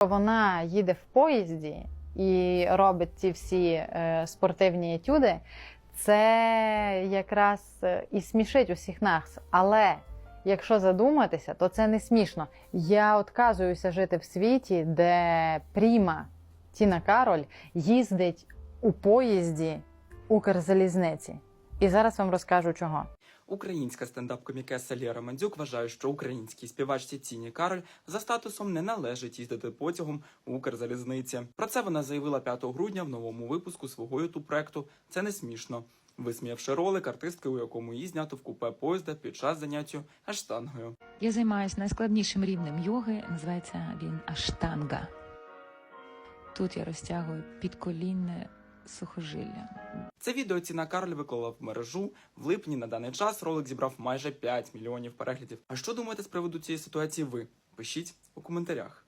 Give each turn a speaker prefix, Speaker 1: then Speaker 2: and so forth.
Speaker 1: Вона їде в поїзді і робить ці всі е, спортивні етюди. Це якраз е, і смішить усіх нас. Але якщо задуматися, то це не смішно. Я отказуюся жити в світі, де Пріма Тіна Кароль їздить у поїзді Укрзалізниці. І зараз вам розкажу чого.
Speaker 2: Українська стендап-комікеса Лєра Мандзюк вважає, що українській співачці Тіні Кароль за статусом не належить їздити потягом Укрзалізниці. Про це вона заявила 5 грудня в новому випуску свого ютуб проекту Це не смішно. Висміявши ролик артистки, у якому її знято в купе поїзда під час заняття аштангою.
Speaker 3: Я займаюся найскладнішим рівнем йоги, називається він аштанга. Тут я розтягую підколінне сухожилля.
Speaker 2: Це відео Тіна Карль виклала в мережу. В липні на даний час ролик зібрав майже 5 мільйонів переглядів. А що думаєте з приводу цієї ситуації ви? Пишіть у коментарях.